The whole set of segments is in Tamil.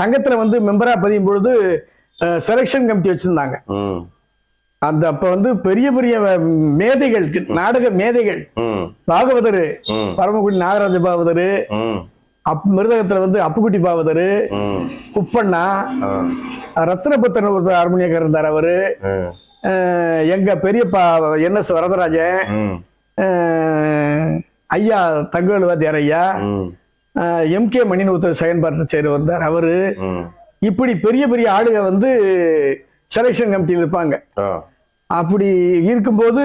சங்கத்துல வந்து மெம்பரா பதியும் பொழுது செலெக்ஷன் கமிட்டி வச்சிருந்தாங்க. அந்த அப்ப வந்து பெரிய பெரிய மேதைகள் நாடக மேதைகள். பாகவதர் பரமக்குடி நாகராஜ பாகவதர் அப் மிருதகத்துல வந்து அப்புக்குட்டி பாகவதர் ம். குப்பண்ணா ஆ. ரத்னபுத்தன் ஒருத்தர் ஹார்மோனியக்காரர் இருந்தார் அவரு. எங்க பெரியப்பா என் எஸ் வரதராஜன் ஐயா தங்கவேலு வாத்தியார் ஐயா. எம் கே மணின்னு ஒருத்தர் பார்ட்னர் சேர் வந்தார். அவரு இப்படி பெரிய பெரிய ஆளுங்க வந்து செலெக்ஷன் கமிட்டியில் இருப்பாங்க. அப்படி இருக்கும்போது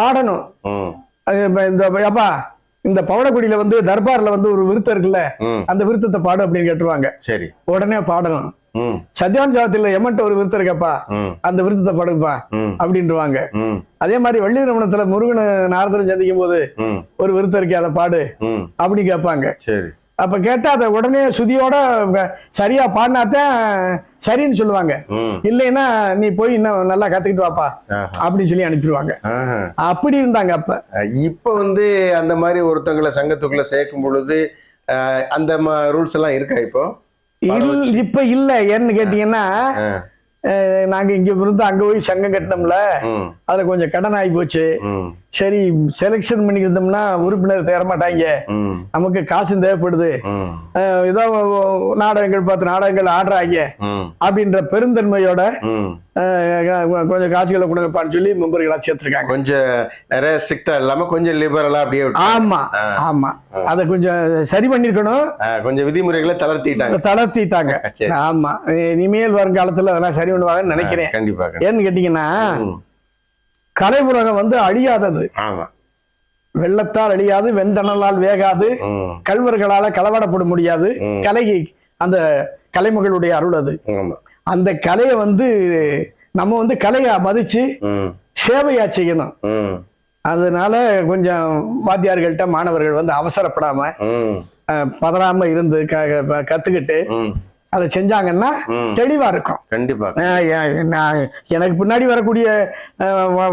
பாடணும். இந்த அப்பா இந்த பவளக்குடியில வந்து தர்பார்ல வந்து ஒரு விருத்தம் இருக்குல்ல அந்த விருத்தத்தை பாடு அப்படின்னு கேட்டுருவாங்க. சரி. உடனே பாடணும். சத்யான் ஜாதத்தில் எமன்ட்ட ஒரு விருத்தம் இருக்கப்பா. அந்த விருத்தத்தை பாடுப்பா அப்படின்றவாங்க அதே மாதிரி வள்ளி திருமணத்துல முருகன் நாரதன் சந்திக்கும் போது ஒரு விருத்தம் இருக்கே அதை பாடு ம். அப்படி கேட்பாங்க. சரி. அப்ப கேட்டா அதை உடனே சுதியோட சரியா பாடினாத்தான் சரின்னு சொல்லுவாங்க. இல்லைன்னா நீ போய் இன்னும் நல்லா கத்துக்கிட்டு வாப்பா. அப்படின்னு சொல்லி அனுப்பிடுவாங்க. அப்படி இருந்தாங்க அப்ப. இப்ப வந்து அந்த மாதிரி ஒருத்தங்களை சங்கத்துக்குள்ள சேர்க்கும் பொழுது அந்த ரூல்ஸ் எல்லாம் இருக்கா இப்போ? இப்ப இல்ல. ஏன்னு கேட்டீங்கன்னா நாங்க இங்க இருந்து அங்க போய் சங்கம் கட்டினோம்ல. அதுல கொஞ்சம் கடன் ஆகி போச்சு. சரி செலெக்ஷன் பண்ணிக்கிட்டோம்னா உறுப்பினர் தேர மாட்டாங்க. ம், நமக்கு காசும் தேவைப்படுது. ஏதோ நாடகங்கள் பார்த்து நாடகங்கள் ஆடுறாங்க. அப்படின்ற பெருந்தன்மையோட கொஞ்சம் காசுகளை கொடுங்கப்பான்னு சொல்லி மெம்பர்களா சேர்த்திருக்காங்க. கொஞ்சம் நிறைய ஸ்ட்ரிக்டா இல்லாம கொஞ்சம் லிபரலா அப்படியே ஆமா ஆமா. அத கொஞ்சம் சரி பண்ணிருக்கணும். கொஞ்சம் விதிமுறைகளை தளர்த்திட்டாங்க. தளர்த்திட்டாங்க. ஆமா. இனிமேல் வருங்காலத்துல அதெல்லாம் சரி பண்ணுவாங்கன்னு நினைக்கிறேன். கண்டிப்பா கண்டிப்பா. ஏன்னு கேட்டீங்கன்னா கலைபுரகம் வந்து அழியாதது. ஆமா. வெள்ளத்தால் அழியாது வெந்தணலால் வேகாது கல்வர்களால களவாடப்பட முடியாது. கலை அந்த கலைமகளுடைய அருள் அது. அந்த கலையை வந்து நம்ம வந்து கலையா மதிச்சு சேவையா செய்யணும். அதனால கொஞ்சம் வாத்தியார்கள்ட்ட மாணவர்கள் வந்து அவசரப்படாம பதறாம இருந்து கத்துக்கிட்டு. அதை செஞ்சாங்கன்னா. தெளிவா இருக்கும். கண்டிப்பா. எனக்கு பின்னாடி வரக்கூடிய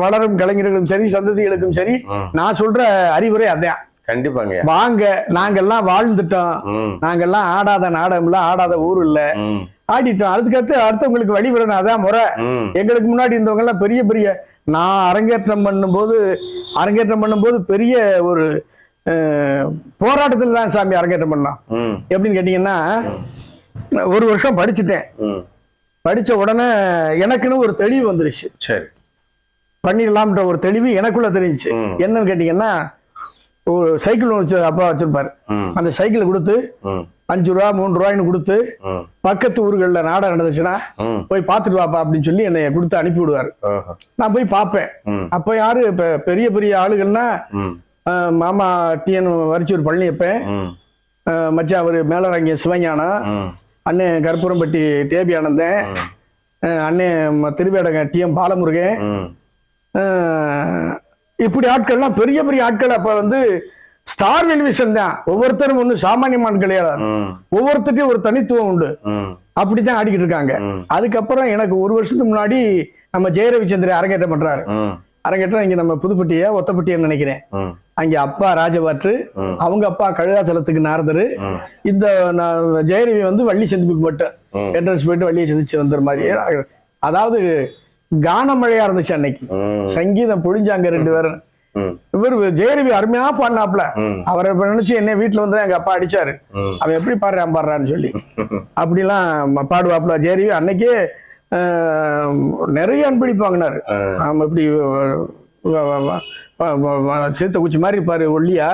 வளரும் கலைஞர்களும் சரி சந்ததிகளுக்கும் சரி. நான் சொல்ற அறிவுரை அதான். கண்டிப்பாங்க வாங்க நாங்கெல்லாம் வாழ்ந்துட்டோம். ம், நாங்கெல்லாம் ஆடாத நாடகம் இல்ல ஆடாத ஊர் இல்ல. ஆடிட்டோம். அதுக்கடுத்து அடுத்தவங்களுக்கு வழி விடணும் அதான் முறை. எங்களுக்கு முன்னாடி இருந்தவங்க எல்லாம் பெரிய பெரிய நான் அரங்கேற்றம் பண்ணும்போது அரங்கேற்றம் பண்ணும்போது பெரிய ஒரு போராட்டத்தில் தான் சாமி அரங்கேற்றம் பண்ணோம். எப்படின்னு கேட்டீங்கன்னா ஒரு வருஷம் படிச்சுட்டேன். படிச்ச உடனே எனக்குன்னு ஒரு தெளிவு வந்துருச்சு. சரி. பண்ணிடலாம்ன்ற ஒரு தெளிவு எனக்குள்ள தெரிஞ்சுச்சு. என்னன்னு கேட்டீங்கன்னா ஒரு சைக்கிள் ஒன்று வச்சு அப்பா வச்சிருப்பாரு. அந்த சைக்கிளை கொடுத்து அஞ்சு ரூபா மூணு ரூபாய்னு கொடுத்து பக்கத்து ஊர்களில் நாடகம் நடந்துச்சுன்னா. போய் பார்த்துட்டு வாப்பா அப்படின்னு சொல்லி என்னை கொடுத்து அனுப்பி விடுவாரு. நான் போய் பார்ப்பேன். அப்போ யாரு இப்போ பெரிய பெரிய ஆளுகள்னா மாமா டிஎன் வரிச்சூர் பழனியப்பன் மச்சான் அவர் மேலரங்கிய சிவஞானம் அண்ணன் கருப்புரம்பட்டி டேபி ஆனந்தன். அண்ணன் திருவேடங்க டிஎம் பாலமுருகன். இப்படி ஆட்கள்லாம் பெரிய பெரிய ஆட்கள் அப்ப வந்து ஸ்டார் டெலிவிஷன் தான். ஒவ்வொருத்தரும் ஒன்றும் சாமானியமான கிடையாது. ம், ஒவ்வொருத்தட்டையும் ஒரு தனித்துவம் உண்டு. அப்படித்தான் ஆடிக்கிட்டு இருக்காங்க. அதுக்கப்புறம் எனக்கு ஒரு வருஷத்துக்கு முன்னாடி நம்ம ஜெயரவிச்சந்திரன் அரங்கேற்றம் பண்றாரு. அரங்கேற்றம் இங்க நம்ம புதுப்பட்டிய ஒத்தப்பட்டியன்னு நினைக்கிறேன். அங்க அப்பா ராஜபாற்று. அவங்க அப்பா கழுகாசலத்துக்கு நாரதரு. இந்த ஜெயரவி வந்து வள்ளி சந்திப்புக்கு மட்டும். என்ட்ரன்ஸ் போயிட்டு வள்ளியை சந்திச்சு வந்துற மாதிரி. அதாவது கானமழையா இருந்துச்சு அன்னைக்கு. சங்கீதம் பொழிஞ்சாங்க ரெண்டு பேரும். இவர் ஜெயரவி அருமையா பாடினாப்ல. அவரை நினைச்சு என்ன வீட்டுல வந்து எங்க அப்பா அடிச்சாரு. அவன் எப்படி பாடுறான் பாடுறான்னு சொல்லி. அப்படிலாம் பாடுவாப்ல ஜெயரவி அன்னைக்கே நிறைய அன்பளிப்பு வாங்கினாரு. ஆமா இப்படி சீத்த குச்சி மாதிரி இருப்பாரு ஒல்லியா.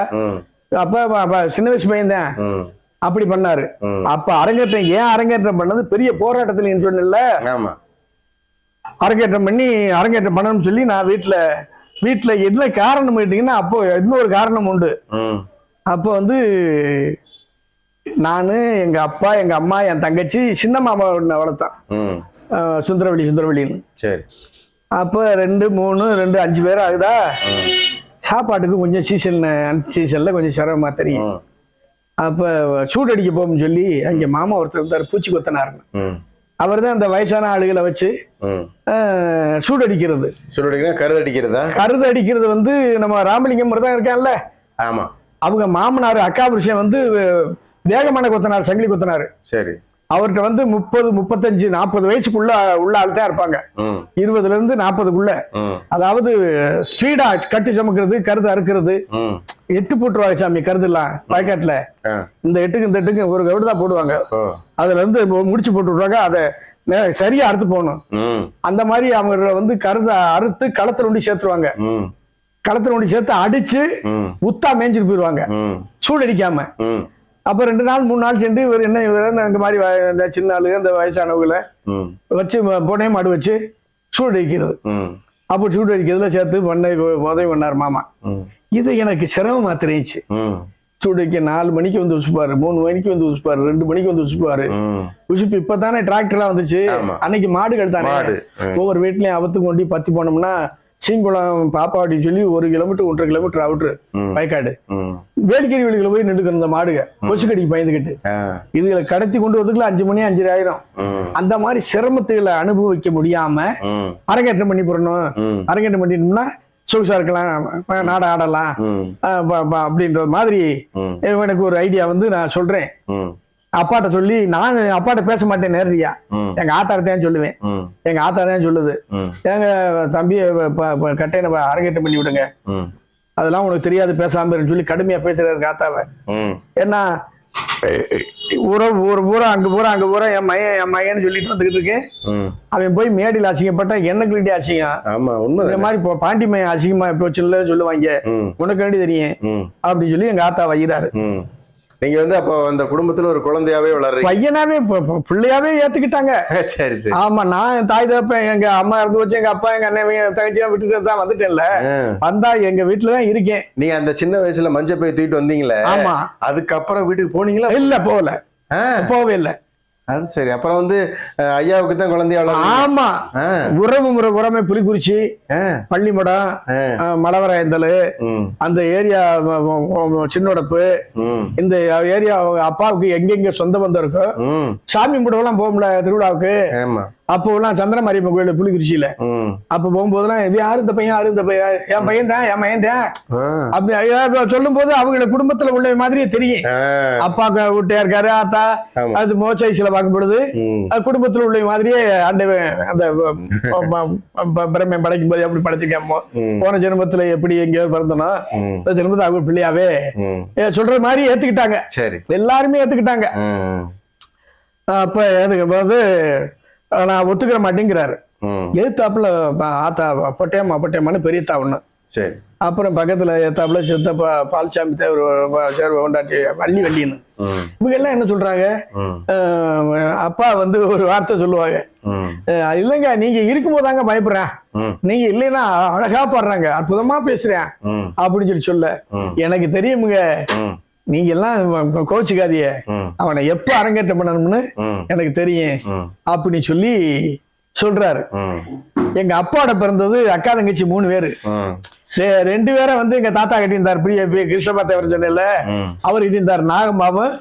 அப்ப சின்ன வயசு பையன் தான் ம். அப்படி பண்ணாரு. அப்ப அரங்கேற்றம் ஏன் அரங்கேற்றம் பண்ணது? பெரிய போராட்டத்துல நீ சொன்னல அரங்கேற்றம் பண்ணி அரங்கேற்றம் பண்ணணும்னு சொல்லி நான் வீட்டுல வீட்டுல என்ன காரணம் கேட்டீங்கன்னா அப்போ இன்னொரு காரணம் உண்டு. அப்போ வந்து நானு எங்க அப்பா எங்க அம்மா என் தங்கச்சி சின்ன மாமா ஒன்று வளர்த்தான் சுந்தரவள்ளி சுந்தரவள்ளின்னு. சரி. அப்போ ரெண்டு மூணு ரெண்டு அஞ்சு பேர் ஆகுதா? சாப்பாட்டுக்கு கொஞ்சம் சீசன் சீசன்ல கொஞ்சம் சிரமமா தெரியும். அப்போ சூடடிக்க போகும்னு சொல்லி அங்கே மாமா ஒருத்தர் இருந்தார் பூச்சி கொத்தனார்னு அவர் தான் அந்த வயசான ஆளுகளை வச்சு ம். அஹ், சூடடிக்கிறது சுருடிங்கன்னா கருதடிக்கிறதா கருது அடிக்கிறது? வந்து நம்ம ராமலிங்கம் தான் இருக்கான்ல. ஆமா. அவங்க மாமனார் அக்கா புருஷன் வந்து வேகமான கொத்தனார் சங்கிலி கொத்தனார். சரி. அவர்கிட்ட வந்து முப்பது முப்பத்தஞ்சு நாற்பது வயசுக்குள்ள உள்ள ஆள் தான் இருப்பாங்க. இருபதுல இருந்து நாற்பதுக்குள்ள அதாவது ஸ்பீடா கட்டி சமைக்கிறது கருது அறுக்கிறது. எட்டு போட்டுருவாங்க சாமி கருதுலாம் வயக்காட்டுல ஆ. இந்த எட்டுக்கு இந்த எட்டுக்கு ஒரு கவிடு தான் போடுவாங்க. அதுல இருந்து முடிச்சு போட்டு விட்ருவாங்க அதை சரியா அறுத்து போகணும் அந்த மாதிரி அவங்க வந்து கருதை அறுத்து களத்துல ஒண்டி சேர்த்துருவாங்க. களத்துல ஒண்டி சேர்த்து அடிச்சு உத்தா மேய்ஞ்சிட்டு போயிருவாங்க. ம். சூடு அடிக்காம ம். அப்ப ரெண்டு நாள் மூணு நாள் சென்று இவர் என்ன இவர் இந்த மாதிரி இந்த சின்ன ஆளுங்க இந்த வயசானவங்களை வச்சு போனே மாடு வச்சு சூடு அடிக்கிறது ம். அப்போ சூடு அடிக்கிறதுல சேர்த்து பண்ணை உதவி பண்ணார் மாமா. இது எனக்கு சிரமமா தெரிஞ்சுச்சு. ம். சூடு வைக்க நாலு மணிக்கு வந்து உசுப்பாரு மூணு மணிக்கு வந்து உசுப்பாரு ரெண்டு மணிக்கு வந்து உசுப்பாரு. உசுப்பு இப்பதானே டிராக்டர்லாம் வந்துச்சு. அன்னைக்கு மாடுகள் தானே. ஒவ்வொரு வீட்லயும் அவத்து கொண்டு பத்தி போனோம்னா சீங்குளம் பாப்பாவடி சொல்லி ஒரு கிலோமீட்டர் ஒன்றரை கிலோமீட்டர் அவுட்ரு. வயக்காடு. வேடிக்கை வெளிகளை போய் நின்றுக்கிற இந்த மாடுக கொசுக்கடிக்கு பயந்துக்கிட்டு. ஆ. இதுகளை கடத்தி கொண்டு வரதுக்குள்ள அஞ்சு மணி அஞ்சரை ஆயிரம். அந்த மாதிரி சிரமத்துகளை அனுபவிக்க முடியாம அரங்கேற்றம் பண்ணி போடணும். அரங்கேற்றம் பண்ணிட்டோம்னா சொகுசா இருக்கலாம் நாட ஆடலாம். அப்படின்ற மாதிரி எனக்கு ஒரு ஐடியா வந்து நான் சொல்றேன். அப்பாட்ட சொல்லி நான் அப்பாட்ட பேச மாட்டேன் நேரடியா. எங்க ஆத்தாட்ட தான் சொல்லுவேன். எங்க ஆத்தா தான் சொல்லுது. எங்க தம்பி கட்டையனை அரங்கேற்றம் பண்ணி விடுங்க. அதெல்லாம் உனக்கு தெரியாது பேசாம சொல்லி கடுமையா பேசுறாரு ம். ஏன்னா உறவு ஒரு பூரா அங்க பூரா அங்க பூரா என் மையன் என் மையன்னு சொல்லிட்டு வந்துகிட்டு இருக்கேன். அவன் போய் மேடையில் அசிங்கப்பட்டா எனக்கு கிட்ட அசிங்கம். ஆமா இந்த உண்மை மாதிரி இப்போ பாண்டி மையம் அசிங்கமா போச்சுல்ல சொல்லுவாங்க. உனக்கு வேண்டி தெரியும்? அப்படின்னு சொல்லி எங்க ஆத்தா வைகிறாரு நீங்க வந்து அப்போ அந்த குடும்பத்துல ஒரு குழந்தையாவே வளர்றீங்க. பையனாவே பிள்ளையாவே ஏத்துக்கிட்டாங்க. சரி சரி. ஆமா நான் தாய் தகப்பன் எங்க அம்மா இறந்து வச்சு எங்க அப்பா எங்க அண்ணன் எங்க தங்கச்சி விட்டுட்டு தான் வந்துட்டேன்ல. வந்தா எங்க வீட்டுல தான் இருக்கேன். நீங்க அந்த சின்ன வயசுல மஞ்சள் பை தூக்கிட்டு வந்தீங்களே ஆமா. அதுக்கப்புறம் வீட்டுக்கு போனீங்களா? இல்ல போகல. போகவே இல்ல. அது சரி. அப்புறம் வந்து ஐயாவுக்கு தான் குழந்தைய ஆமா. உறவு முறை உறமை புலிக்குறிச்சி பள்ளிமடம் மலவராயந்தல் அந்த ஏரியா சின்னோடப்பு இந்த ஏரியா அப்பாவுக்கு எங்கெங்க சொந்த பந்தம் இருக்கோ சாமி கும்பிடலாம் போகும்ல திருவிழாவுக்கு. அப்போ எல்லாம் சந்திரமாரியம்மன் கோயில் புலிகுறிச்சியில அப்ப போகும்போதெல்லாம் யாரு? இந்த பையன் யாரு? இந்த பையன் என் பையன் தான் என் பையன் தான். அப்படி சொல்லும் போது அவங்க குடும்பத்துல உள்ள மாதிரியே தெரியும். அப்பா வீட்டையா இருக்காரு ஆத்தா. அது மோச்சைசில பார்க்கும் பொழுது குடும்பத்துல உள்ள மாதிரியே அந்த அந்த பிரம்மன் படைக்கும் போது எப்படி படைச்சிருக்கேன் ம், போன ஜென்மத்துல எப்படி எங்கேயோ பிறந்தனோ இந்த ஜென்மத்துல அவங்க பிள்ளையாவே சொல்ற மாதிரி ஏத்துக்கிட்டாங்க. சரி. எல்லாருமே ஏத்துக்கிட்டாங்க. அப்ப ஏத்துக்க போது நான் ஒத்துக்கிற மாட்டேங்கிறாரு. எதிர்த்தாப்புல ப- ஆத்தா பொட்டையம்மா பொட்டையம்மான்னு பெரியத்தா ஒண்ணு. சரி. அப்புறம் பக்கத்துல ஏத்தாப்புல சித்தப்பா பால்சாமி தேவர் சேர்வ கொண்டாட்டி வள்ளி வள்ளின்னு. இவங்க எல்லாம் என்ன சொல்றாங்க? அப்பா வந்து ஒரு வார்த்தை சொல்லுவாங்க. இல்லைங்க நீங்க இருக்கும்போது தாங்க பயப்படுறேன். நீங்க இல்லைன்னா அழகா பாடுறாங்க. அற்புதமா பேசுறேன். அப்படின்னு சொல்லி சொல்ல. எனக்கு தெரியுமுங்க. நீங்க எல்லாம் கோச்சிக்காதிய அவனை எப்ப அரங்கேற்றம் பண்ணணும்னு எனக்கு தெரியும். அப்படின்னு சொல்லி சொல்றாரு. எங்க அப்பாவோட பிறந்தது அக்கா தங்கச்சி மூணு பேரு. ரெண்டு பேரை வந்து எங்க தாத்தா கட்டியிருந்தார் பிரிய கிருஷ்ணபா தேவர் சொன்னேன்ல. ம், அவர் கட்டியிருந்தார் நாகம்மாவும்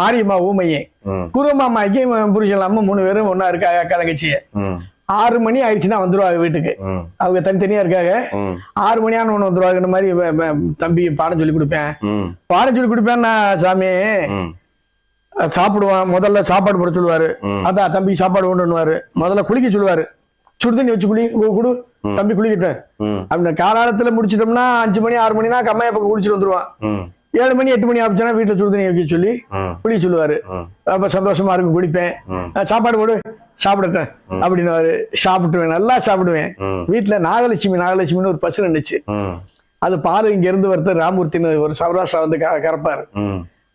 மாரியம்மா ஊமையும். ம், குருமாமாக்கு புருஷன் இல்லாம மூணு பேரும் ஒண்ணா இருக்காங்க அக்கா தங்கச்சிய. ஆறு மணி ஆயிடுச்சுன்னா வந்துருவாங்க வீட்டுக்கு. அவங்க தனித்தனியா இருக்காங்க. ஆறு மணியான ஒண்ணு வந்துருவாங்க. இந்த மாதிரி தம்பி பாடம் சொல்லி கொடுப்பேன். பாடம் சொல்லி கொடுப்பேன்னா சாமி சாப்பிடுவான். முதல்ல சாப்பாடு போட சொல்லுவாரு. அதான் தம்பி சாப்பாடு கொண்டுவாரு முதல்ல குளிக்க சொல்லுவாரு. சுடு தண்ணி வச்சு குளி குடு. தம்பி குளிக்கட்டும். ம், அப்படின்னு காலாலத்துல முடிச்சிட்டோம்னா அஞ்சு மணி ஆறு மணினா கம்மையா பக்கம் குளிச்சுட்டு வந்துருவான். ஏழு மணி எட்டு மணி ஆச்சுன்னா வீட்டுல சுடு தண்ணி வைக்க சொல்லி குளிக்க சொல்லுவாரு. அப்ப சந்தோஷமா இருக்கும் குளிப்பேன். சாப்பாடு போடு. சாப்பிடட்டேன் அப்படின்னு சாப்பிட்டுவேன் நல்லா சாப்பிடுவேன். வீட்டுல நாகலட்சுமி நாகலட்சுமின்னு ஒரு பசு ம், அது பால் இங்க இருந்து வருது ராமூர்த்தின்னு ஒரு சௌராஷ்டிரா வந்து கறப்பாரு.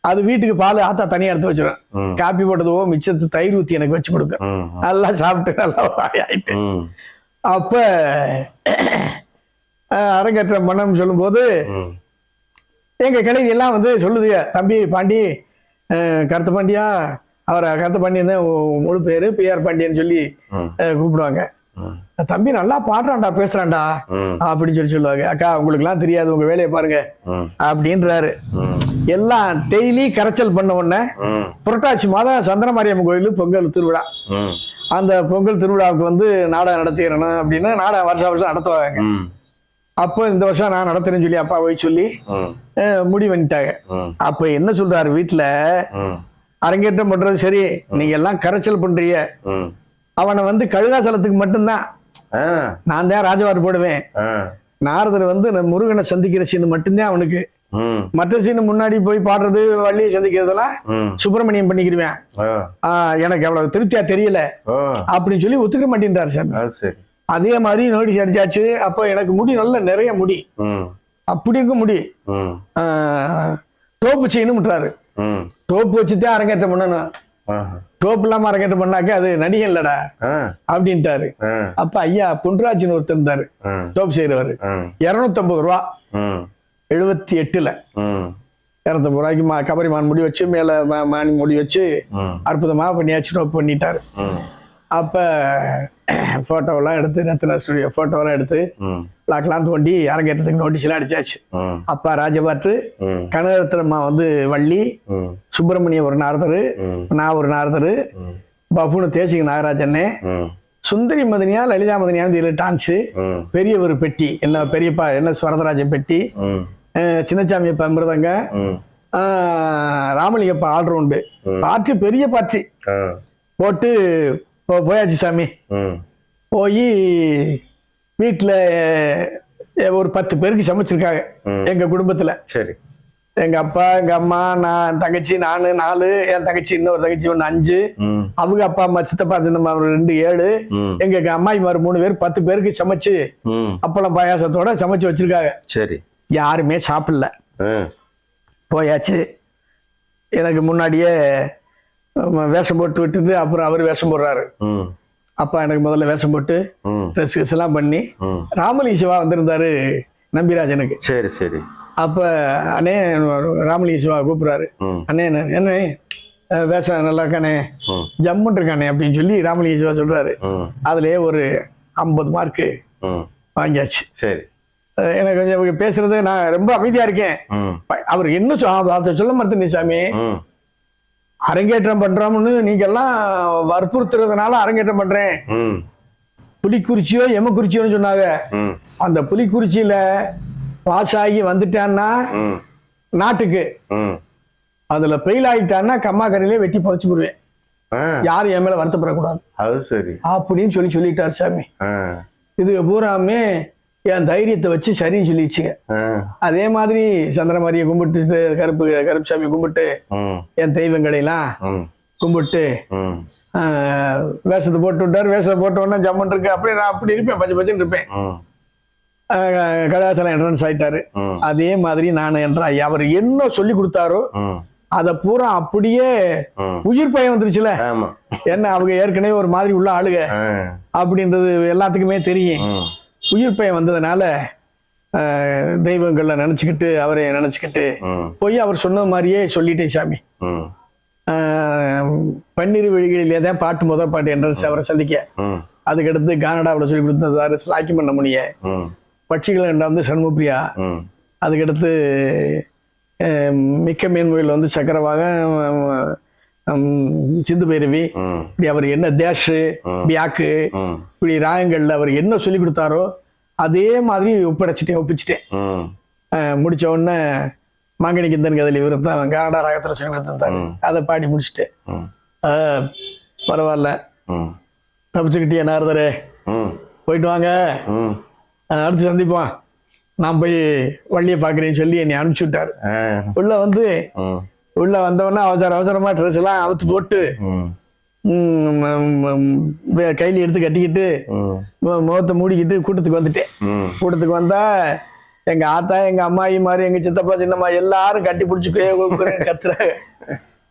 அது வீட்டுக்கு பால் ஆத்தா தனியா எடுத்து வச்சிருவேன். ம். காப்பி போட்டதுவோ மிச்சத்து தயிர் ஊத்தி எனக்கு வச்சு ம், நல்லா சாப்பிட்டு நல்லா ஆயிட்டு அப்ப அரங்கேற்றம் பண்ணணும்னு சொல்லும்போது எங்க கிழவி எல்லாம் வந்து சொல்லுது தம்பி பாண்டி கருத்து பாண்டியா அவரை கருத்து பாண்டியன் தான் உ- முழு பேரு பிஆர் பாண்டியன் சொல்லி கூப்பிடுவாங்க. தம்பி நல்லா பாடுறான்டா பேசுறான்டா அப்படின்னு சொல்லி சொல்லுவாங்க. அக்கா உங்களுக்கு எல்லாம் தெரியாது உங்க வேலையை பாருங்க அப்படின்றாரு. எல்லாம் டெய்லி கரைச்சல் பண்ண உடனே புரட்டாசி மாதம் சந்திரமாரியம்மன் கோயில் பொங்கல் திருவிழா. அந்த பொங்கல் திருவிழாவுக்கு வந்து நாடகம் நடத்திடணும் அப்படின்னு நாடகம் வருஷம் வருஷம் நடத்துவாங்க. அப்போ இந்த வருஷம் நான் நடத்துறேன்னு சொல்லி அப்பா போய் சொல்லி முடிவு பண்ணிட்டாங்க. அப்ப என்ன சொல்றாரு வீட்டுல அரங்கேற்றம் பண்றது சரி. நீங்க எல்லாம் கரைச்சல் பண்றீங்க. ம். அவனை வந்து கழுகாசலத்துக்கு மட்டும்தான். நான் தான் ராஜவாறு போடுவேன். நாரதர் வந்து முருகனை சந்திக்கிற சீன் மட்டும்தான் அவனுக்கு. மற்ற சீன் முன்னாடி போய் பாடுறது வள்ளியை சந்திக்கிறதெல்லாம் சுப்பிரமணியம் பண்ணிக்கிருவேன். எனக்கு அவ்வளவு திருப்தியா தெரியல. அப்படின்னு சொல்லி ஒத்துக்க மாட்டேன்றாரு சார். அது மாதிரி நோட்டீஸ் அடிச்சாச்சு. அப்போ எனக்கு முடி நல்ல நிறைய முடி. ம். அப்படி இருக்க முடி ம் ஆ, தோப்பு செய்யணும்ன்றாரு. ம். தோப்பு வச்சுதான் அரங்கேற்றம் பண்ணணும். தோப்பு இல்லாம அரங்கேற்றம் பண்ணாக்க அது நடிகன் இல்லடா அப்படின்ட்டாரு. அப்ப ஐயா பொன்ராஜ்னு ஒருத்தர் இருந்தாரு தோப்பு செய்யறவர் ஆ. இருநூத்தம்பது ரூபா. எழுபத்தி எட்டுல இரநூத்தம்பது ரூபாய்க்கு மா கபரிமான் முடி வச்சு மேல மானி முடி வச்சு ம் அற்புதமா பண்ணியாச்சு டோப் பண்ணிட்டாரு. அப்ப போட்டோவெல்லாம் எடுத்து ரத்னா ஸ்டுடியோ போட்டோவெல்லாம் எடுத்து ம். லாக்கெல்லாம் தோண்டி அரங்கேற்றத்துக்கு நோட்டீஸ் எல்லாம் அடிச்சாச்சு. அப்பா ராஜபாட்டு கனகரத்னம்மா வந்து வள்ளி சுப்பிரமணியம் ஒரு நாரதரு நான் ஒரு நாரதரு ம். பப்புனு தேசிக நாகராஜன்னு சுந்தரி மதனியா லலிதா மதனியா இதுல டான்ஸு பெரிய ஒரு பெட்டி என்ன பெரியப்பா என்ன ஸ்வரதராஜன் பெட்டி ம். அஹ் சின்னசாமி அப்பா மிருதங்க ராமலிங்கப்பா ஆல்ரவுண்டு பாட்டு பெரிய பாட்டு. ஆ. போட்டு போ- போயாச்சு சாமி. போய் வீட்டில் ஒரு பத்து பேருக்கு சமைச்சிருக்காங்க. ம். எங்க குடும்பத்துல. சரி. எங்க அப்பா எங்க அம்மா நான் என் தங்கச்சி நானு நாலு என் தங்கச்சி இன்னொரு தங்கச்சி ஒன்று அஞ்சு. அவங்க அப்பா அம்மா சித்தப்பா சின்னம்மா ரெண்டு ஏழு. ம். எங்க அம்மாயிமார் மூணு பேர் பத்து பேருக்கு சமைச்சு அப்பளம் பாயாசத்தோட சமைச்சு வச்சிருக்காங்க. சரி. யாருமே சாப்பிடல. போயாச்சு. எனக்கு முன்னாடியே வேஷம் போட்டு விட்டுட்டு அப்புறம் அவர் வேஷம் போடுறாரு. அப்பா எனக்கு முதல்ல வேஷம் போட்டு ட்ரெஸ் கிஸ் எல்லாம் பண்ணி ராமலிங்க சிவா வந்திருந்தாரு நம்பிராஜனுக்கு. சரி சரி. அப்ப அண்ணே ராமலிங்க சிவா கூப்பிடுறாரு. அண்ணே என்ன வேஷம் நல்லா இருக்கானே ம். ஜம்முன் இருக்கானே அப்படின்னு சொல்லி ராமலிங்க சிவா சொல்றாரு. அதுலயே ஒரு ஐம்பது மார்க்கு வாங்கியாச்சு. சரி. எனக்கு கொஞ்சம் பேசுறது நான் ரொம்ப அமைதியா இருக்கேன். அவர் என்ன சொல்ல மாட்டேன் சாமி. அரங்கேற்றம் பண்றோம்னு நீங்க எல்லாம் வற்புறுத்துறதுனால அரங்கேற்றம் பண்றேன். ம். புலிக்குறிச்சியோ எமக்குறிச்சியோன்னு சொன்னாங்க. அந்த புலிக்குறிச்சியில பாஸ் ஆகி வந்துட்டான்னா நாட்டுக்கு. அதுல ஃபெயில் ஆகிட்டான்னா கம்மாக்கரையிலே வெட்டி புதைச்சு போடுவேன் யாரும் என் மேல வருத்தப்படக்கூடாது. அது சரி. அப்படின்னு சொல்லி சொல்லிட்டார் சாமி. இது பூராமே என் தைரியத்தை வச்சு சரின்னு சொல்லிடுச்சுங்க. அதே மாதிரி சந்திரமாரியை கும்பிட்டு கருப்பு கருப்பு சாமி கும்பிட்டு என் தெய்வங்களை எல்லாம் ம். கும்பிட்டு வேஷத்தை போட்டு விட்டார் வேஷத்தை போட்ட உடனே ஜம்மன் இருக்கு. அப்படி நான் அப்படி இருப்பேன் பச்சை பச்சைன்னு இருப்பேன். கடாசலம் என்ட்ரன்ஸ் ஆயிட்டாரு. அதே மாதிரி நான் என்ட்ராய் அவர் என்ன சொல்லி கொடுத்தாரோ அதை பூரா அப்படியே உயிர் பயம் வந்துருச்சுல. என்ன அவங்க ஏற்கனவே ஒரு மாதிரி உள்ள ஆளுக. அப்படின்றது எல்லாத்துக்குமே தெரியும். உயிர் பயம் வந்ததுனால தெய்வங்களை நினைச்சுக்கிட்டு அவரை நினைச்சுக்கிட்டு போய் அவர் சொன்ன மாதிரியே சொல்லிட்டேன் சாமி. பன்னிரு விழிகளிலே தான் பாட்டு முதல் பாட்டு என்ட்ரன்ஸ் அவரை சந்திக்க. அதுக்கடுத்து கனடாவில் சொல்லி கொடுத்ததாரு ஸ்லாக்கி பண்ண முடிய பட்சிகள் வந்து சண்முப்பிரியா ம். அதுக்கடுத்து மிக்க மீன்முகையில் வந்து சக்கரவாக சிந்து பைரவி இப்படி அவர் என்ன தேஷு பியாக்கு இப்படி ராகங்கள்ல அவர் என்ன சொல்லி கொடுத்தாரோ அதே மாதிரி ஒப்படைச்சிட்டேன் ஒப்பிச்சிட்டேன். முடிச்ச உடனே மாங்கனி கிந்தன் கதையில் இவர் தான் கனடா ராகத்தில் சொல்லி கொடுத்திருந்தாரு. அதை பாடி முடிச்சிட்டேன் பரவாயில்ல. ம். தப்பிச்சுக்கிட்டே நாரதரே. போயிட்டு வாங்க. அடுத்து சந்திப்போம். நான் போய் வள்ளியை பார்க்குறேன்னு சொல்லி என்னை அனுப்பிச்சு விட்டாரு. உள்ள வந்து உள்ள வந்தவொடனே அவசர அவசரமா ட்ரெஸ் எல்லாம் அவுத்து போட்டு கையில எடுத்து கட்டிக்கிட்டு முகத்தை மூடிக்கிட்டு கூட்டத்துக்கு வந்துட்டேன் கூட்டத்துக்கு வந்தா எங்க ஆத்தா எங்க அம்மாயி மாதிரி எங்க சித்தப்பா சின்னம்மா எல்லாரும் கட்டி பிடிச்சி கத்துறாங்க.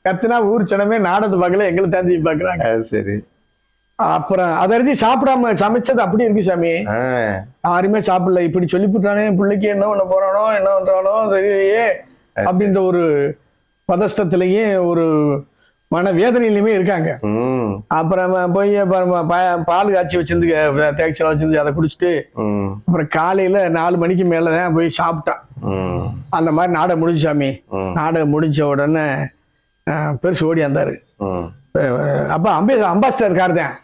கத்துனா ஊர் ஜனமே நாடகத்தை பார்க்கல எங்களை தாண்டி பாக்குறாங்க சரி. அப்புறம் அதை அறிஞ்சு சாப்பிடாம சமைச்சது அப்படி இருக்கு சாமி. யாருமே சாப்பிடல. இப்படி சொல்லிவிட்டானே பிள்ளைக்கு என்ன பண்ண போறானோ என்ன பண்றானோ தெரியலையே அப்படின்ற ஒரு பதஷ்டத்திலேயே ஒரு மன வேதனையிலுமே இருக்காங்க அப்புறம் போய் பால் காய்ச்சி வச்சிருந்து தேய்ச்சலாம் வச்சிருந்து அதை குடிச்சிட்டு அப்புறம் காலையில நாலு மணிக்கு மேல தான் போய் சாப்பிட்டான். அந்த மாதிரி நாடகம் முடிஞ்சு சாமி. நாடகம் முடிஞ்ச உடனே பெருசு ஓடி வந்தாரு. ம். அஹ், அப்ப அம்பே அம்பாசிடர் கார் தான்.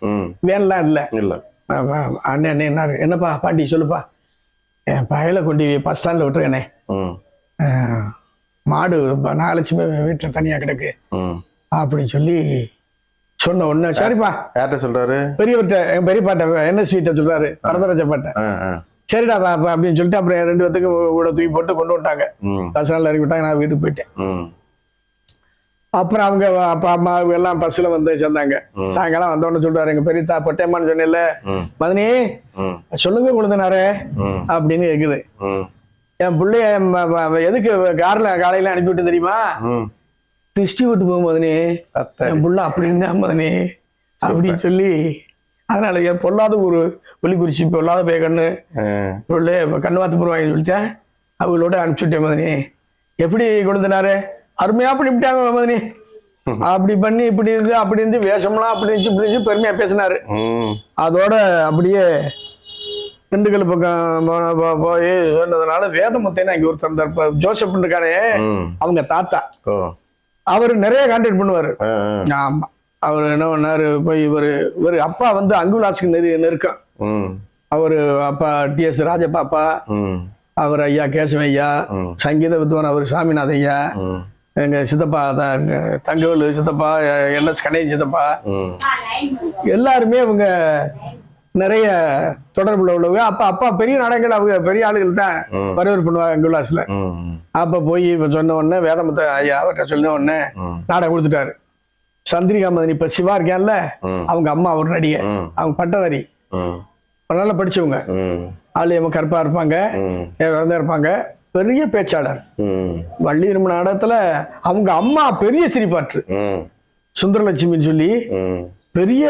வேன்லாம் இல்லை. இல்லை. அண்ணன் அண்ணன் என்னாரு? என்னப்பா பாட்டி சொல்லுப்பா. என் பயலை கொண்டு பஸ் ஸ்டாண்டில் விட்டுருக்கேனே. மாடு நாகலட்சுமி வீட்டில் தனியாக கிடக்கு. அப்படின்னு சொல்லி சொன்ன உடனே சரிப்பா. யார்கிட்ட சொல்றாரு? பெரியவர்கிட்ட என் பெரியப்பாட்ட என்எஸ் வீட்டை சொல்றாரு? வரதராஜப்பாட்ட. ஆ, ஆ. சரிடா வா அப்படின்னு சொல்லிட்டு அப்புறம் ரெண்டு பேத்துக்கு கூட தூக்கி போட்டு கொண்டு வந்துட்டாங்க. ஸ்டாண்ட்ல இறக்கி விட்டாங்க நான் வீட்டுக்கு போயிட்டேன். அப்புறம் அவங்க அப்பா அம்மா எல்லாம் பஸ்ல வந்து சேர்ந்தாங்க. சாயங்காலம் வந்தோன்னு சொல்றாரு எங்க பெரியத்தா பொட்டையம்மான்னு சொன்னேன்ல. மதனி சொல்லுங்க குழந்தனாரே அப்படின்னு கேக்குது. ம், என் பிள்ளைய எதுக்கு கார்ல காலையில அனுப்பிவிட்டு தெரியுமா. திருஷ்டி விட்டு போகும் மதனி அத்தாடி. என் புள்ள அப்படின்னு தான் மதனி அப்படின்னு சொல்லி அதனால என் பொல்லாத ஒரு ஒலி குறிச்சி பொல்லாத பே கண்ணு பிள்ளை கண்ணு வாத்து போடுவாங்க சொல்லிட்டேன். அவங்களோட அனுப்பிச்சுட்டேன் மதனி எப்படி கொழுந்தினாரு? அருமையா பண்ணிவிட்டாங்க மதனி அப்படி பண்ணி இப்படி இருந்து அப்படி இருந்து வேஷம்லாம் அப்படி இருந்துச்சு இப்படி இருந்துச்சு பெருமையா பேசினாரு. அதோட அப்படியே திண்டுக்கல் பக்கம் போய் சொன்னதுனால வேதமுத்தைன்னு அங்கே ஒருத்தர் இருந்தார் ஜோசப் இருக்கானே ம். அவங்க தாத்தா அவர் நிறைய கான்டாக்ட் பண்ணுவாரு. ஆமா அவர் என்ன பண்ணாரு போய் இவர் இவர் அப்பா வந்து அங்குலாஸ்க்கு நெரு நெருக்கம் அவர் அப்பா டிஎஸ் ராஜப்பா அப்பா அவர் ஐயா கேசவ ஐயா. சங்கீத வித்வான் அவர் சாமிநாத ஐயா எங்க சித்தப்பா த- தங்கவேலு சித்தப்பா என்எஸ் கணேஷ் சித்தப்பா. எல்லாருமே அவங்க நிறைய தொடர்புல உள்ளவங்க. அப்ப அப்பா பெரிய நாடகங்கள் அவங்க பெரிய ஆளுகள் தான். வரவேற்பு பண்ணுவாங்க அங்குலாஸ்ல அப்ப போய் இப்ப சொன்ன உடனே வேதமுத்த ஐயா அவர்கிட்ட சொன்ன உடனே நாடகம் கொடுத்துட்டாரு. சந்திரிகா மதனி இப்ப சிவா இருக்கான்ல அவங்க அம்மா ஒரு நடிகை. அவங்க பட்டதாரி. நல்லா படிச்சவங்க. ம், ஆலயமா கருப்பா இருப்பாங்க. விரதம் இருப்பாங்க. பெரிய பேச்சாளர். வள்ளி திரும்ப நாடகத்துல அவங்க அம்மா பெரிய சிரிப்பாற்று. சுந்தரலட்சுமின்னு சொல்லி பெரிய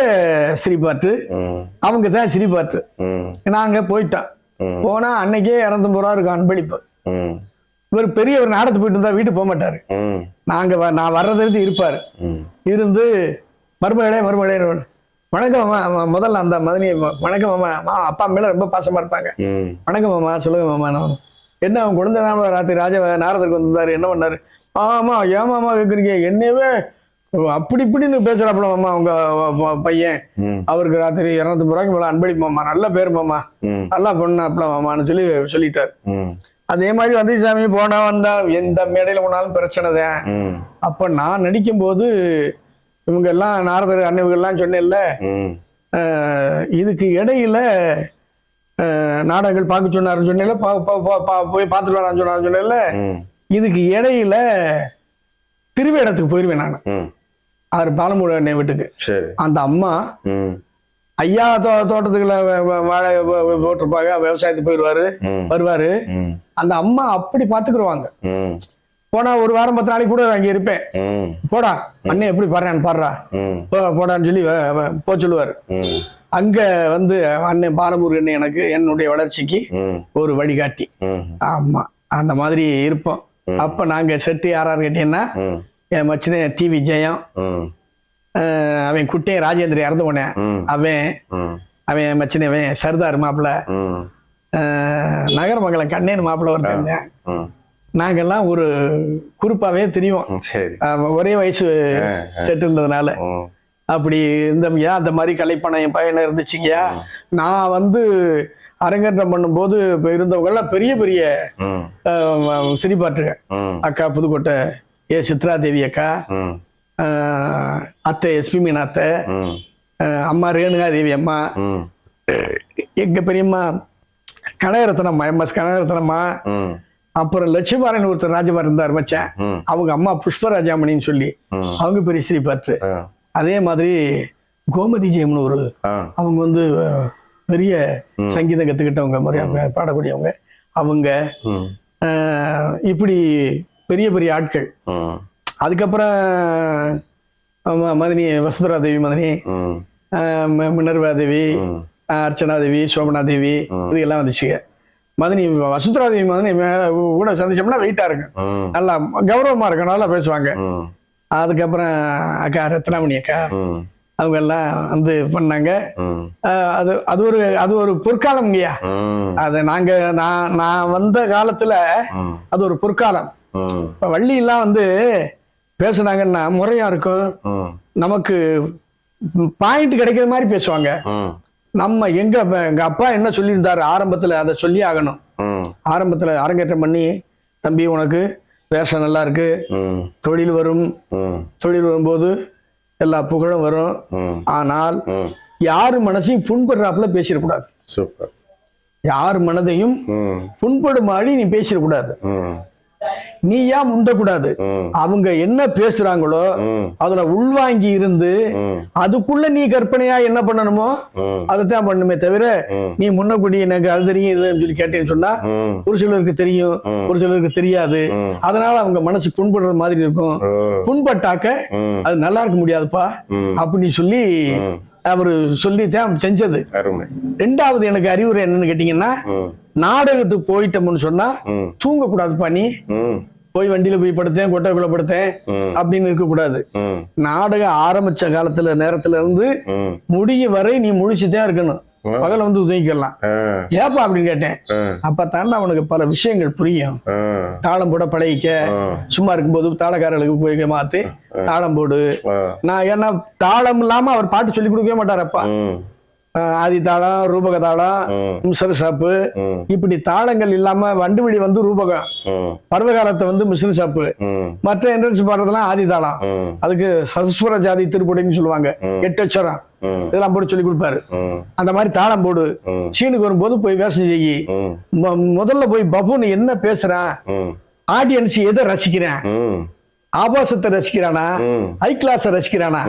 ம், அவங்க தான் ம், நாங்க போயிட்டோம். போனா அன்னைக்கே இறந்து போறா இருக்கும் அன்பளிப்பு இவர் பெரிய ஒரு போயிட்டு இருந்தா வீட்டுக்கு போக மாட்டாரு. நாங்க நான் வர்றதுலேருந்து இருப்பாரு. இருந்து மருமகளே மருமகளே வணக்கம் மாமா முதல்ல அந்த மதனி வணக்கம் மாமா. அப்பா மேல ரொம்ப பாசமா இருப்பாங்க. வணக்கம் மாமா சொல்லுங்க மாமா. நான் என்ன அவன் குழந்தை ராத்திரி ராஜ நாரதருக்கு வந்திருந்தாரு. என்ன பண்ணாரு? ஆமா ஏன் மாமா கேக்குறீங்க. என்னையவே அப்படி இப்படின்னு பேசுறாப்புல மாமா அவங்க பையன். அவருக்கு ராத்திரி இரநூத்தி ரூபாய்க்கு மேல அன்பளிப்பு மாமா நல்ல பேர் மாமா. நல்லா பொண்ணாப்புல மாமான்னு சொல்லி சொல்லிட்டாரு. அதே மாதிரி வந்து சாமி போனா வந்தா எந்த மேடையில போனாலும் பிரச்சனை தான். அப்ப நான் நடிக்கும்போது இவங்க எல்லாம் நாரதர் அண்ணவங்கெல்லாம் சொன்னேன்ல இதுக்கு இடையில நாடகங்கள் பார்க்க சொன்னாருன்னு சொன்னேன்ல போய் பார்த்துட்டு வரான்னு சொன்னாருன்னு சொன்னேன்ல இதுக்கு இடையில திருவேடத்துக்கு போயிருவேன் நான். ஆறு பாலமுரு அண்ணன் வீட்டுக்கு. அந்த அம்மா ஐயா தோ தோட்டத்துக்குள்ள வாழை போட்டிருப்பாங்க விவசாயத்துக்கு போயிடுவாரு வருவாரு. அந்த அம்மா அப்படி பாத்துக்குருவாங்க. ம், போனா ஒரு வாரம் பத்து நாளைக்கு கூட அங்க இருப்பேன். போடா அண்ணன் எப்படி பாடுறான்னு பாடுறா. போடான்னு சொல்லி போ சொல்லுவாரு. அங்க வந்து அண்ணன் பாலமுருகன் எனக்கு என்னுடைய வளர்ச்சிக்கு ஒரு வழிகாட்டி. ஆமா அந்த மாதிரி இருப்போம். அப்ப நாங்க செட்டு யாராரு கேட்டீங்கன்னா என் மச்சினே டிவி ஜெயம் ம், அஹ் அவன் குட்டையன் ராஜேந்திர இறந்து போனேன். அவன் அவன் மச்சினே அவன் சர்தார் மாப்பிள்ள நகரமங்கலம் கண்ணேன் மாப்பிள்ள ஒருத்தங்க ம், நாங்கெல்லாம் ஒரு குரூப்பாவே தெரியும் ஒரே வயசு செட்டு இருந்ததுனால அப்படி இருந்தவங்கயா அந்த மாதிரி கலைப்பணம் என் பையனை இருந்துச்சுங்கயா நான் வந்து அரங்கேற்றம் பண்ணும்போது இப்ப இருந்தவங்க எல்லாம் பெரிய பெரிய ம், அக்கா புதுக்கோட்டை ஏ சித்ரா தேவி அக்கா அத்தை எஸ்பி மீனா அத்தை அம்மா ரேணுகா தேவி அம்மா எங்க பெரியம்மா கனகரத்னம்மா எம்எஸ் கனகரத்னம்மா. அப்புறம் லட்சுமாரன் ஒருத்தர் ராஜபார் இருந்தார் மச்சான். அவங்க அம்மா புஷ்பராஜாமணின்னு சொல்லி. அவங்க பெரிய சிரிப்பாற்று ஆ, அதே மாதிரி கோமதி ஜெயம்னு ஒரு அவங்க வந்து பெரிய சங்கீதம் கத்துக்கிட்டவங்க முறையா பாடக்கூடியவங்க. அவங்க இப்படி பெரிய பெரிய ஆட்கள். அதுக்கப்புறம் மதினி வசுந்தரா தேவி மதினி மினர்வா தேவி அர்ச்சனா தேவி சோமனா தேவி இது எல்லாம் வந்துச்சுங்க மதினி வசுந்தரா தேவி மதினி மேல கூட சந்திச்சோம்னா வெயிட்டா இருக்கும். நல்லா கௌரவமா இருக்கும் நல்லா பேசுவாங்க. அதுக்கப்புறம் அக்கா ரத்னாமணி அக்கா. அவங்க எல்லாம் வந்து பண்ணாங்க. அது அது ஒரு அது ஒரு பொற்காலம்ங்கய்யா ம், அது நாங்க நான் நான் வந்த காலத்துல அது ஒரு பொற்காலம். இப்ப வள்ளி எல்லாம் வந்து பேசுனாங்கன்னா முறையா இருக்கும். நமக்கு பாயிண்ட் கிடைக்கிற மாதிரி பேசுவாங்க. நம்ம எங்க எங்க அப்பா என்ன சொல்லியிருந்தாரு? ஆரம்பத்துல அதை சொல்லி ஆகணும். ஆரம்பத்துல அரங்கேற்றம் பண்ணி தம்பி உனக்கு வேஷம் நல்லா இருக்கு. தொழில் வரும். தொழில் வரும்போது எல்லா புகழும் வரும். ஆனால் யார் மனசையும் புண்படுறாப்புல பேசிடக்கூடாது. சூப்பர். யார் மனதையும் ம். புண்படுமாடி நீ பேசிடக்கூடாது. நீ ஏன் முந்தக்கூடாது அவங்க என்ன பேசுறாங்களோ அதுல உள்வாங்கி இருந்து அதுக்குள்ள நீ கற்பனையா என்ன பண்ணணுமோ அதைத்தான் பண்ணுமே தவிர. நீ முன்னக்கூடி எனக்கு அது தெரியும் இதுன்னு சொல்லி கேட்டேன்னு சொன்னா ஒரு சிலருக்கு தெரியும். ஒரு சிலருக்கு தெரியாது. அதனால அவங்க மனசு புண்படுற மாதிரி இருக்கும். புண்பட்டாக்க அது நல்லா இருக்க முடியாதுப்பா அப்படின்னு சொல்லி அவரு சொல்லித்தான் செஞ்சது. அருமை. ரெண்டாவது எனக்கு அறிவுரை என்னன்னு கேட்டீங்கன்னா நாடகத்துக்கு போயிட்டோம்னு சொன்னா தூங்க கூடாதுப்பா நீ. ம். போய் வண்டியில போய் படுத்தேன் கொட்டைக்குள்ள படுத்தேன் அப்படின்னு இருக்க கூடாது நாடகம் ஆரம்பிச்ச காலத்துல நேரத்துல இருந்து ம். முடியும் வரை நீ முழிச்சுதான் இருக்கணும். பகல வந்து தூங்கிக்கலாம் ஆ. ஏப்பா அப்படின்னு கேட்டேன். அப்ப தாண்டா அவனுக்கு பல விஷயங்கள் புரியும். தாளம் போட பழகிக்க. சும்மா இருக்கும்போது தாளக்காரர்களுக்கு போய் மாத்து. தாளம் போடு. நான் ஏன்னா தாளம் இல்லாம அவர் பாட்டு சொல்லி கொடுக்கவே மாட்டாரப்பா ஆதி தாளம் ரூபக தாளம் மிஸ்ர ஷாப்பு இப்படி தாளங்கள் இல்லாம வண்டுவெளி வந்து ரூபகம். பருவகாலத்தை வந்து மிஸ்ர ஷாப்பு மற்ற என்ட்ரன்ஸ் பாடுறதெல்லாம் ஆதி தாளம். அதுக்கு சதுஸ்வர ஜாதி திருப்படின்னு சொல்லுவாங்க. எட்டு அச்சரம் இதெல்லாம் போட்டு சொல்லி கொடுப்பாரு. அந்த மாதிரி தாளம் போடு. சீனுக்கு வரும்போது போய் வேஷம் செய்யி முதல்ல போய் பபுன் என்ன பேசுறான்? ஆடியன்ஸ் எதை ரசிக்கிறான்? ஆபாசத்தை ரசிக்கிறானா? ஹை கிளாஸை ரசிக்கிறானா?